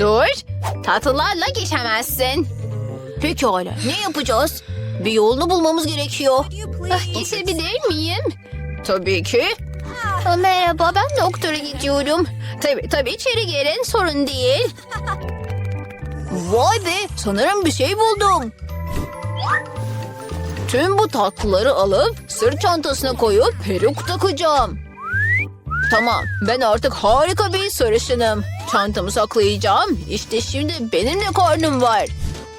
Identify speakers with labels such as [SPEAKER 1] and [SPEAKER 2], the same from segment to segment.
[SPEAKER 1] Dur. Tatlılarla geçemezsin.
[SPEAKER 2] Pekala ne yapacağız? Bir yolunu bulmamız gerekiyor.
[SPEAKER 1] Ah, geçebilir miyim?
[SPEAKER 2] Tabii ki.
[SPEAKER 1] Ah, Merhaba ben doktora gidiyorum. Tabii tabii içeri gelin sorun değil.
[SPEAKER 2] Vay be sanırım bir şey buldum. Tüm bu tatlıları alıp sırt çantasına koyup peruk takacağım. Tamam ben artık harika bir sarışınım. Çantamı saklayacağım. İşte şimdi benim de karnım var.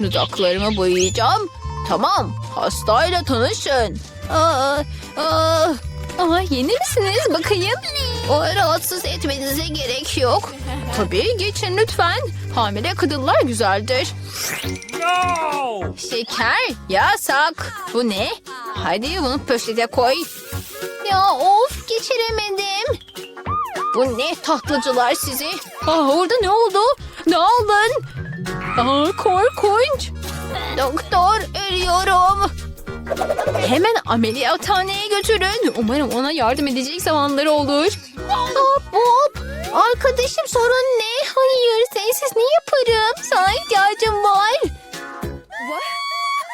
[SPEAKER 2] Dudaklarımı boyayacağım. Tamam hastayla tanışın.
[SPEAKER 1] Aa, aa, aa, yeni misiniz bakayım? O rahatsız etmenize gerek yok. Tabii geçin lütfen. Hamile kadınlar güzeldir. Şeker yasak. Bu ne? Hadi bunu poşete koy. Ya of geçiremedim. Bu ne tatlıcılar sizi? Aa, orada ne oldu? Ne aldın? Aa, korkunç. Doktor ölüyorum. Hemen ameliyathaneye götürün. Umarım ona yardım edecek zamanları olur. Hop hop. Arkadaşım sorun ne? Hayır sensiz ne yaparım? Sana ihtiyacım var.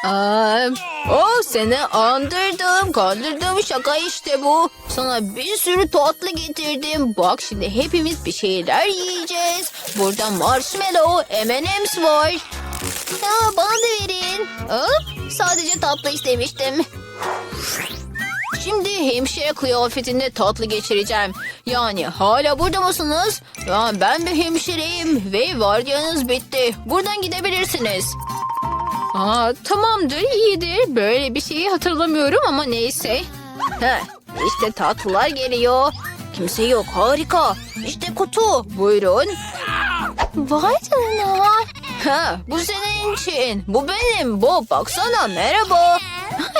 [SPEAKER 2] Aa, oh seni andırdım, kandırdım şaka işte bu. Sana bir sürü tatlı getirdim. Bak şimdi hepimiz bir şeyler yiyeceğiz. Burada marshmallow, M&M's var.
[SPEAKER 1] Ya, bana da verin. Hop, sadece tatlı istemiştim.
[SPEAKER 2] Şimdi hemşire kıyafetinde tatlı geçireceğim. Yani hala burada mısınız? Ya ben bir hemşireyim ve vardiyanız bitti. Buradan gidebilirsiniz.
[SPEAKER 1] Aa, tamamdır iyidir. Böyle bir şeyi hatırlamıyorum ama neyse.
[SPEAKER 2] Heh, işte tatlılar geliyor. Kimse yok harika. İşte kutu buyurun.
[SPEAKER 1] Vay canına.
[SPEAKER 2] Ha, bu senin için. Bu benim. Bu baksana merhaba.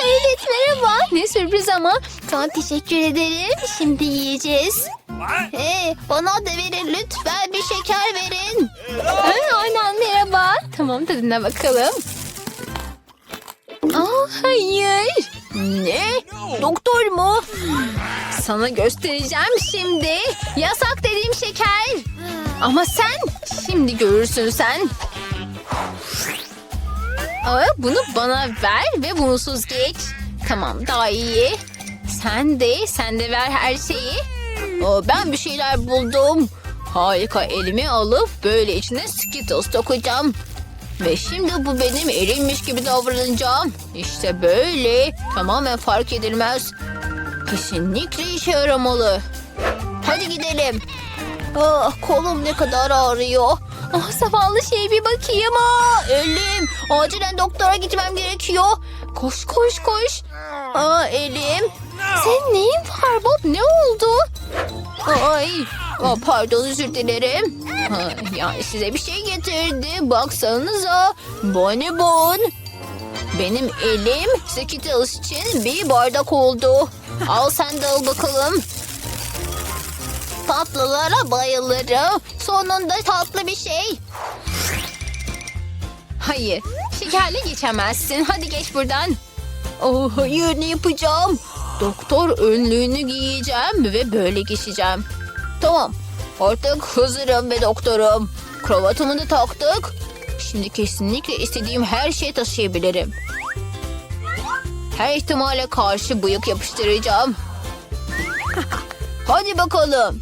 [SPEAKER 1] Evet merhaba. Ne sürpriz ama. Sana teşekkür ederim. Şimdi yiyeceğiz. Hey, bana da verin lütfen bir şeker verin. Ha, aynen merhaba. Tamam tadına bakalım. Aa, hayır.
[SPEAKER 2] Ne? Doktor mu?
[SPEAKER 1] Sana göstereceğim şimdi. Yasak dediğim şeker. Ama sen şimdi görürsün sen. Aa, bunu bana ver ve bunsuz geç. Tamam daha iyi. Sen de sen de ver her şeyi.
[SPEAKER 2] Aa, ben bir şeyler buldum. Harika elimi alıp böyle içine Skittles dokacağım. Ve şimdi bu benim elimmiş gibi davranacağım. İşte böyle. Tamamen fark edilmez. Kesinlikle işe yaramalı. Hadi gidelim. Ah, kolum ne kadar ağrıyor.
[SPEAKER 1] Ah zavallı şey bir bakayım.
[SPEAKER 2] Aa, elim. Acilen doktora gitmem gerekiyor.
[SPEAKER 1] Koş koş koş.
[SPEAKER 2] Aa, elim.
[SPEAKER 1] Senin neyin var Bob ne oldu?
[SPEAKER 2] Ay, Aa, pardon özür dilerim. Ha, yani size bir şey getirdi. Baksanıza. Bonibon. Benim elim Skittles için bir bardak oldu. Al sen de al bakalım. Tatlılara bayılırım. Sonunda tatlı bir şey.
[SPEAKER 1] Hayır şekerle geçemezsin. Hadi geç buradan.
[SPEAKER 2] Oh, hayır ne yapacağım? Doktor önlüğünü giyeceğim ve böyle geçeceğim. Tamam artık hazırım ve doktorum. Kravatımı da taktık. Şimdi kesinlikle istediğim her şeyi taşıyabilirim. Her ihtimale karşı bıyık yapıştıracağım. Hadi bakalım.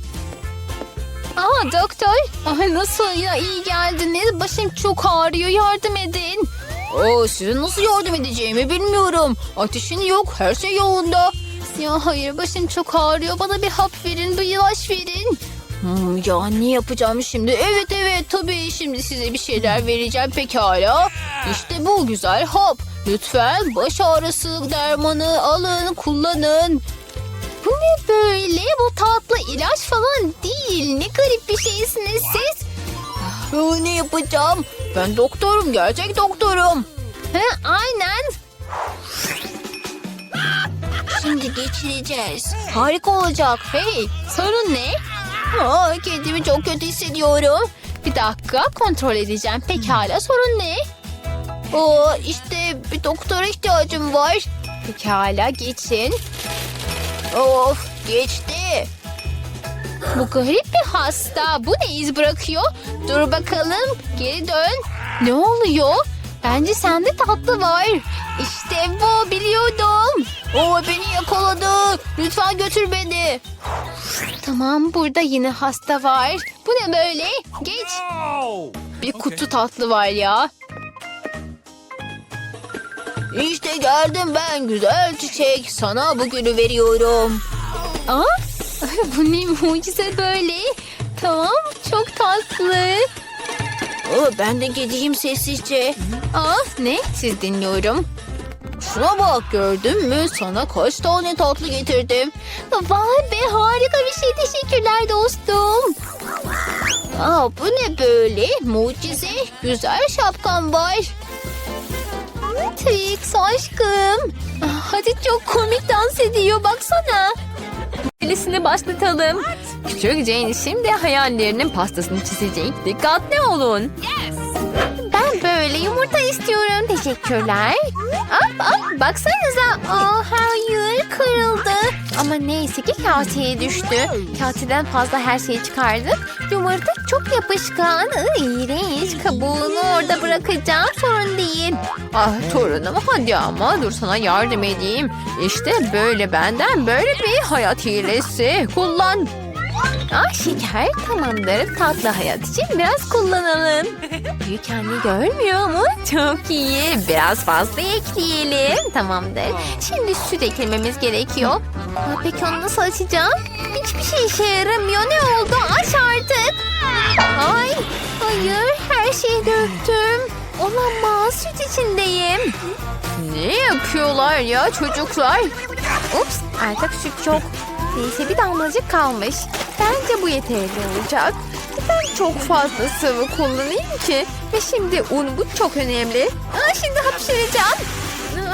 [SPEAKER 1] Aa doktor. Ay nasıl ya iyi geldiniz. Başım çok ağrıyor yardım edin.
[SPEAKER 2] Oo, size nasıl yardım edeceğimi bilmiyorum. Ateşin yok, her şey yolunda.
[SPEAKER 1] Ya hayır başım çok ağrıyor. Bana bir hap verin bir ilaç verin.
[SPEAKER 2] Hmm, ya ne yapacağım şimdi? Evet evet tabii şimdi size bir şeyler vereceğim pekala. İşte bu güzel hap. Lütfen baş ağrısı dermanı alın kullanın.
[SPEAKER 1] Bu ne böyle? Bu tatlı ilaç falan değil. Ne garip bir şeysiniz siz.
[SPEAKER 2] Ya, ne yapacağım? Ben doktorum gerçek doktorum.
[SPEAKER 1] Ha, aynen.
[SPEAKER 2] Şimdi geçireceğiz. Harika olacak.
[SPEAKER 1] Hey sorun ne?
[SPEAKER 2] Aa, kendimi çok kötü hissediyorum.
[SPEAKER 1] Bir dakika kontrol edeceğim. Pekala sorun ne?
[SPEAKER 2] Oo, işte bir doktora ihtiyacım var.
[SPEAKER 1] Pekala geçin.
[SPEAKER 2] Of geçti.
[SPEAKER 1] Bu garip bir hasta. Bu ne iz bırakıyor? Dur bakalım. Geri dön. Ne oluyor? Bence sende tatlı var. İşte bu biliyordum. O beni yakaladı. Lütfen götür beni. Tamam burada yine hasta var. Bu ne böyle? Geç. Bir kutu tatlı var ya.
[SPEAKER 2] İşte geldim ben güzel çiçek. Sana bugünü veriyorum.
[SPEAKER 1] Aa, bu ne mucize böyle. Tamam çok tatlı.
[SPEAKER 2] Oh, ben de gideyim sessizce.
[SPEAKER 1] Aa, ne? Siz dinliyorum.
[SPEAKER 2] Şuna bak gördün mü? Sana kaç tane tatlı getirdim.
[SPEAKER 1] Vay be harika bir şey. Teşekkürler dostum.
[SPEAKER 2] Aa, bu ne böyle? Mucize. Güzel şapkan var.
[SPEAKER 1] Trix aşkım. Hadi çok komik dans ediyor baksana. Birisini başlatalım. Küçük Jane şimdi hayallerinin pastasını çizecek. Dikkatli olun. Ben böyle yumurta istiyorum. Teşekkürler. Aa, aa, baksanıza. Aa, hayır kırıldı. Ama neyse ki kaseye düştü. Kaseden fazla her şeyi çıkardık. Yumurta çok yapışkan. İğrenç. Kabuğunu orada bırakacağım. Sorun değil. Ah torunum hadi ama dur sana yardım edeyim. İşte böyle benden böyle bir hayat hilesi. Kullan. Ah şeker tamamdır. Tatlı hayat için biraz kullanalım. Büyük anne görmüyor mu? Çok iyi. Biraz fazla ekleyelim. Tamamdır. Şimdi süt eklememiz gerekiyor. Aa, peki onu nasıl açacağım? Hiçbir şey işe yaramıyor. Ne oldu? Aç artık. Ay, hayır. Her şeyi döktüm. Olamaz. Süt içindeyim. Ne yapıyorlar ya çocuklar? Ups artık süt çok. Neyse bir damlacık kalmış. Bence bu yeterli olacak. Ben çok fazla sıvı kullanayım ki. Ve şimdi un bu çok önemli. Aa, şimdi hapşıracağım.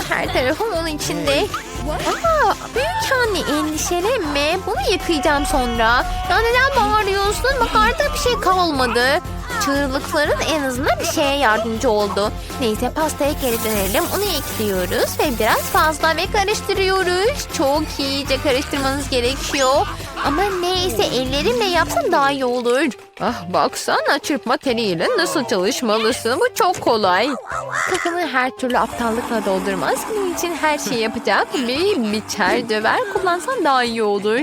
[SPEAKER 1] Her tarafım onun içinde. Aa, büyük anne endişelenme. Bunu yıkayacağım sonra. Ya neden bağırıyorsun? Bak artık bir şey kalmadı. Çığlıkların en azından bir şeye yardımcı oldu. Neyse pastaya geri dönelim. Onu ekliyoruz ve biraz fazla ve karıştırıyoruz. Çok iyice karıştırmanız gerekiyor. Ama neyse ellerimle yapsam daha iyi olur. Ah baksana çırpma teliyle nasıl çalışmalısın. Bu çok kolay. Kafanı her türlü aptallıkla doldurmaz. Bunun için her şeyi yapacak bir biçer döver kullansan daha iyi olur.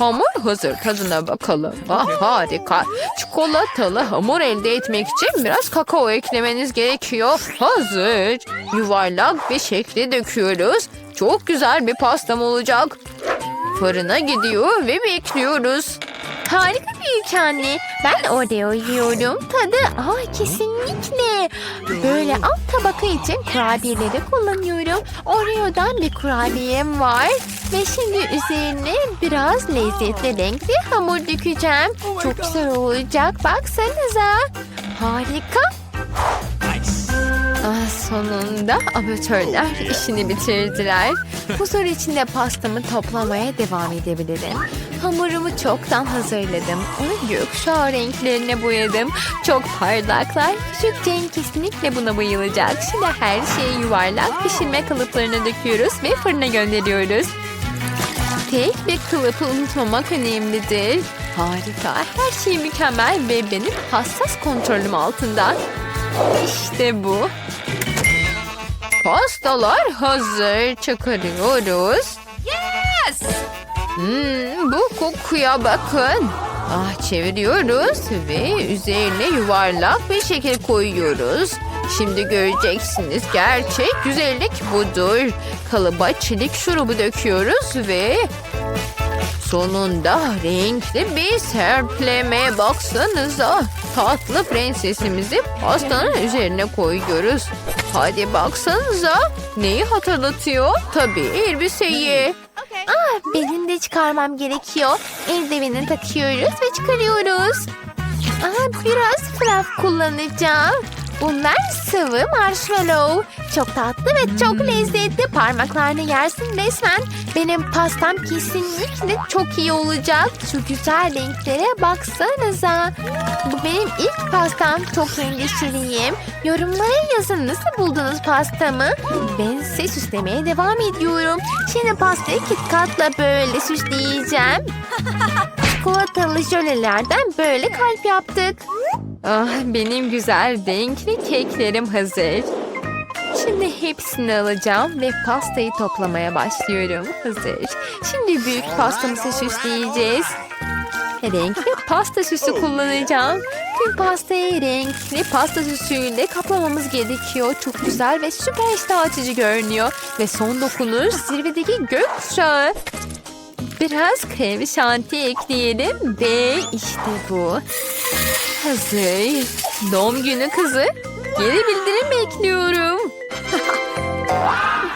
[SPEAKER 1] Hamur hazır tadına bakalım. Ah harika. Çikolatalı hamur elde etmek için biraz kakao eklemeniz gerekiyor. Hazır. Yuvarlak bir şekli döküyoruz. Çok güzel bir pastam olacak. Fırına gidiyor ve bekliyoruz. Harika büyük anne. Ben Oreo yiyorum. Tadı aa, kesinlikle. Böyle alt tabaka için kurabiyeleri kullanıyorum. Oreo'dan bir kurabiyem var. Ve şimdi üzerine biraz lezzetli renkli hamur dökeceğim. Çok güzel olacak. Baksanıza. Harika. Ah, sonunda amatörler işini bitirdiler. Huzur içinde pastamı toplamaya devam edebilirim. Hamurumu çoktan hazırladım. Onu gökkuşağı renklerine boyadım. Çok parlaklar. Küçük Jane kesinlikle buna bayılacak. Şimdi her şeyi yuvarlak pişirme kalıplarına döküyoruz ve fırına gönderiyoruz. Tek bir kılıfı unutmamak önemlidir. Harika. Her şey mükemmel ve benim hassas kontrolüm altında. İşte bu. Pastalar hazır. Çıkarıyoruz. Hmm, bu kokuya bakın. Ah çeviriyoruz ve üzerine yuvarlak bir şekil koyuyoruz. Şimdi göreceksiniz gerçek güzellik budur. Kalıba çilik şurubu döküyoruz ve sonunda renkli bir serpleme baksanıza. Tatlı prensesimizi pastanın üzerine koyuyoruz. Hadi baksanıza. Neyi hatırlatıyor? Tabii elbiseyi. Ah, benim de çıkarmam gerekiyor. Eldivenini takıyoruz ve çıkarıyoruz. Ah, biraz frap kullanacağım. Bunlar sıvı marshmallow. Çok tatlı ve çok lezzetli. Parmaklarını yersin resmen. Benim pastam kesinlikle çok iyi olacak. Şu güzel renklere baksanıza. Bu benim ilk pastam. Çok endişeliyim. Yorumlara yazın nasıl buldunuz pastamı? Ben ise süslemeye devam ediyorum. Şimdi pastayı KitKat'la böyle süsleyeceğim. çikolatalı jölelerden böyle kalp yaptık. Ah, benim güzel renkli keklerim hazır. Şimdi hepsini alacağım ve pastayı toplamaya başlıyorum. Hazır. Şimdi büyük pastamızı süsleyeceğiz. Renkli pasta süsü kullanacağım. Tüm pastayı renkli pasta süsüyle kaplamamız gerekiyor. Çok güzel ve süper iştah açıcı görünüyor. Ve son dokunuş zirvedeki gökkuşağı. Biraz krem şanti ekleyelim ve işte bu. Hazır. Doğum günü kızı. Geri bildirim bekliyorum.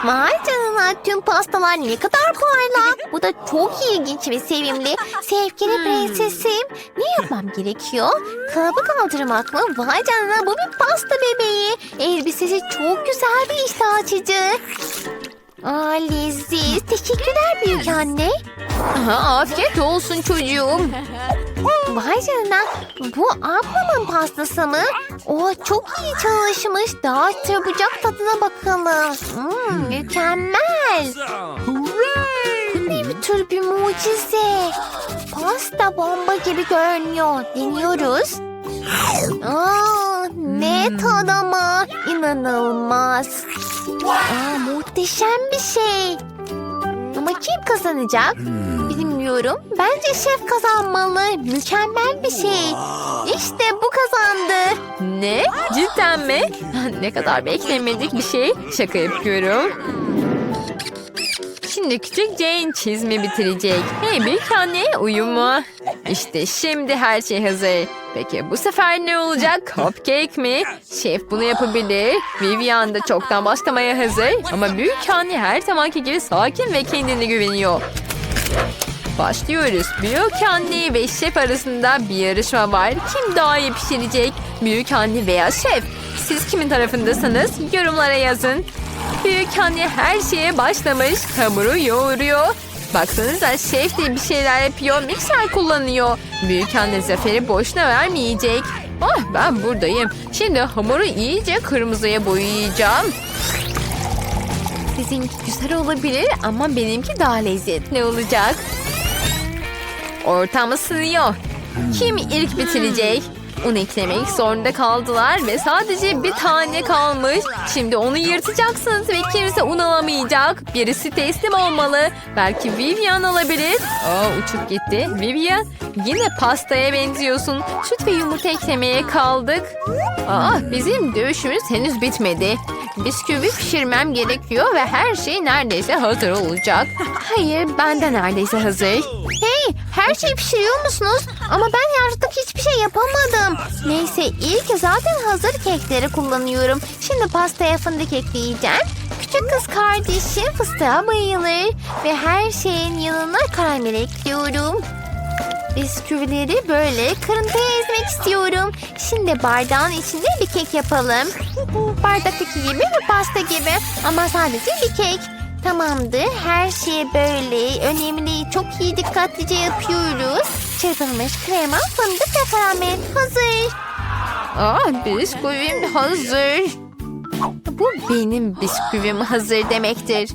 [SPEAKER 3] Vay canına tüm pastalar ne kadar parlak. Bu da çok ilginç ve sevimli. Sevgili prensesim. Ne yapmam gerekiyor? Kalıbı kaldırmak mı? Vay canına bu bir pasta bebeği. Elbisesi çok güzel bir iştah açıcı. Aa leziz. Teşekkürler büyük anne.
[SPEAKER 1] Aha, afiyet olsun çocuğum.
[SPEAKER 3] Vay canına. Bu ablamın pastası mı? O çok iyi çalışmış. Daha çabucak tadına bakalım. Hmm, mükemmel. Ne tür bir mucize. Pasta bomba gibi görünüyor. Deniyoruz. Aa, ne tadı ama. İnanılmaz. Aa, muhteşem bir şey. Ama kim kazanacak? Bilmiyorum. Bence şef kazanmalı. Mükemmel bir şey. İşte bu kazandı.
[SPEAKER 1] Ne? Cidden mi? Ne kadar beklemedik bir şey. Şaka yapıyorum. Şimdi küçük Jane çizimi bitirecek. Hey büyük anne uyum mu? İşte şimdi her şey hazır. Peki bu sefer ne olacak? Cupcake mi? Şef bunu yapabilir. Vivian da çoktan başlamaya hazır. Ama büyük anne her zamanki gibi sakin ve kendine güveniyor. Başlıyoruz. Büyük anne ve şef arasında bir yarışma var. Kim daha iyi pişirecek? Büyük anne veya şef? Siz kimin tarafındasınız? Yorumlara yazın. Büyük anne her şeye başlamış. Hamuru yoğuruyor. Baksanıza şef de bir şeyler yapıyor. Mikser kullanıyor. Büyük anne zaferi boşuna vermeyecek. Ah ben buradayım. Şimdi hamuru iyice kırmızıya boyayacağım. Sizinki güzel olabilir ama benimki daha lezzetli olacak. Ortam ısınıyor. Kim ilk bitirecek? Un eklemek zorunda kaldılar ve sadece bir tane kalmış. Şimdi onu yırtacaksınız ve kimse un alamayacak. Birisi teslim olmalı. Belki Vivian alabilir. Aa uçup gitti. Vivian yine pastaya benziyorsun. Süt ve yumurta eklemeye kaldık. Aa bizim dövüşümüz henüz bitmedi. Bisküvi pişirmem gerekiyor ve her şey neredeyse hazır olacak. Hayır ben de neredeyse hazır.
[SPEAKER 3] Hey, her şeyi pişiriyor musunuz? Ama ben artık hiçbir şey yapamadım. Neyse, ilk zaten hazır kekleri kullanıyorum. Şimdi pastaya fındık ekleyeceğim. Küçük kız kardeşim fıstığa bayılır. Ve her şeyin yanına karamel ekliyorum. Bisküvileri böyle kırıntıya ezmek istiyorum. Şimdi bardağın içinde bir kek yapalım. Bardaktaki gibi ve pasta gibi ama sadece bir kek. Tamamdır. Her şeyi böyle önemli, çok iyi dikkatlice yapıyoruz. Çırpılmış krema, fındık ve karamel hazır.
[SPEAKER 1] Aa bisküvim hazır. Bu benim bisküvim hazır demektir.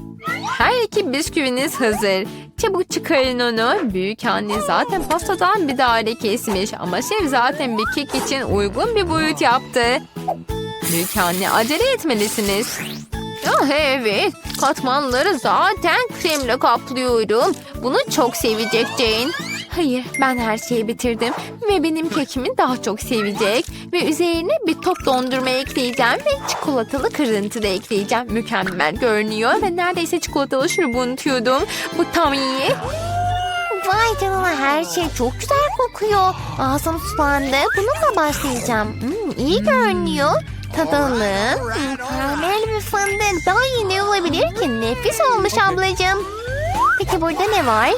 [SPEAKER 1] Her iki bisküviniz hazır. Çabuk çıkarın onu. Büyük anne zaten pastadan bir daire kesmiş ama şef zaten bir kek için uygun bir boyut yaptı. Büyük anne acele etmelisiniz. Ah evet, katmanları zaten kremle kaplıyorum. Bunu çok sevecek Jane. Hayır, ben her şeyi bitirdim ve benim kekimi daha çok sevecek. Ve üzerine bir top dondurma ekleyeceğim ve çikolatalı kırıntı da ekleyeceğim. Mükemmel görünüyor ve neredeyse çikolatalı şurubu unutuyordum. Bu tam iyi.
[SPEAKER 3] Vay canına her şey çok güzel kokuyor. Ağzım sulandı. Bununla başlayacağım. Hmm, iyi görünüyor. Tadalım. Hmm, karamel ve fındık. Daha iyi ne olabilir ki? Nefis olmuş ablacığım. Peki burada ne var?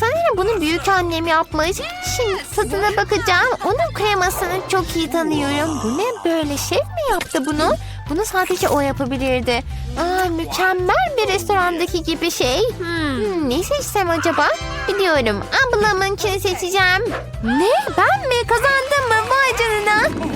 [SPEAKER 3] Sanırım bunu büyük annem yapmış. Şimdi tadına bakacağım. Onun kremasını çok iyi tanıyorum. Bu ne böyle? Şef mi yaptı bunu? Bunu sadece o yapabilirdi. Aa, mükemmel bir restorandaki gibi şey. Hmm, ne seçsem acaba? Biliyorum. Ablamınkini seçeceğim. Ne? Ben mi? Kazandım mı? Vay canına.